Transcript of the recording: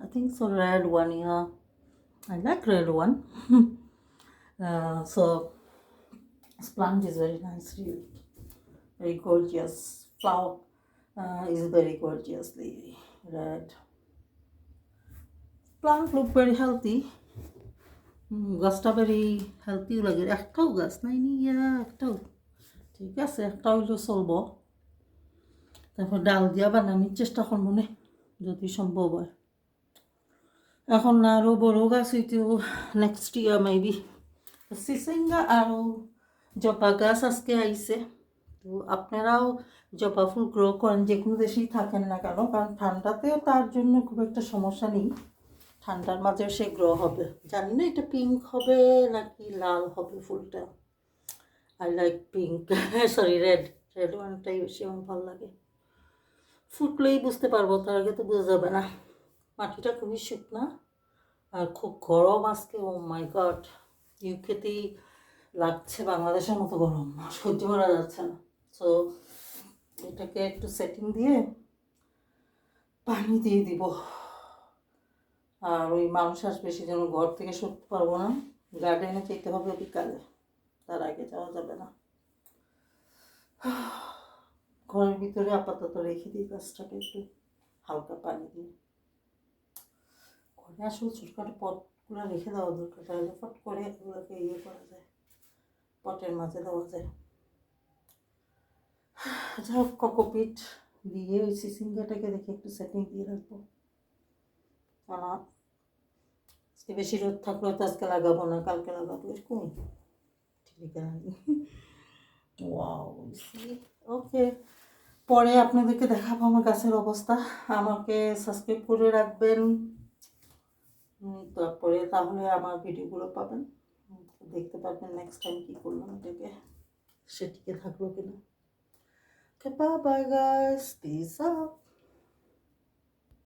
I think so red one, yeah. I like red one. uh, so this plant is very nice, really. Very gorgeous. Flower uh, is very gorgeously red. Plant look very healthy. গাছটা very হেলথিও লাগে একটাও গাছ নাই নি একটাও ঠিক আছে একটা হইলেও চলবো তারপর ডাল দিয়া বানানোর চেষ্টা করব নে যদি সম্ভব হয় এখন আরও বড় গাছ হইতেও নেক্সট ইয়ার মেবি সিসেঙ্গা আরও জবা গাছ আজকে আইছে। তো আপনারাও জবা ফুল গ্রো করেন, যে কোনো দেশেই থাকেন না কেন, কারণ ঠান্ডাতেও তার জন্য খুব একটা সমস্যা নেই। ঠান্ডার মাঝেও সে গ্রো হবে। জানি না এটা পিঙ্ক হবে নাকি লাল হবে ফুলটা। I like pink sorry red red ওয়ানটাই বেশি আমার ভালো লাগে। ফুটলেই বুঝতে পারব, তার আগে তো বোঝা যাবে না। মাটিটা খুবই শুকনা আর খুব গরম আজকে ও মাই গড ইউকেতেই লাগছে বাংলাদেশের মতো গরম, সহ্য করা যাচ্ছে না। সো এটাকে একটু সেটিং দিয়ে পানি দিয়ে দিব। আর ওই মানুষ আসবে সেজন্য ঘর থেকে সরতে পারব না। গার্ডেনে যেতে হবে বিকালে, তার আগে যাওয়া যাবে না। ঘরের ভিতরে আপাতত রেখে দিই, গাছটাকে একটু হালকা পানি দিয়ে। ঘরে আসলে ছোটখাটো পটগুলো রেখে দেওয়া দরকার তাহলে ফট করে এগুলোকে ইয়ে করা যায় পটের মাঝে দেওয়া যায়। যাই হোক ককোপিট দিয়ে ওই সিসিঙ্গাটাকে রেখে একটু সেটিং দিয়ে রাখব। কারণ আজকে বেশি রোদ থাকলেও তো আজকে লাগাবো না কালকে লাগাবো এরকম ঠিক আছে ওয়াও ওকে পরে আপনাদেরকে দেখাবো আমার গাছের অবস্থা। আমাকে সাবস্ক্রাইব করে রাখবেন। তারপরে তাহলে আমার ভিডিওগুলো পাবেন দেখতে পারবেন নেক্সট টাইম কী করলাম এটাকে সেটিকে থাকল কিনা Okay, bye bye guys. Peace out.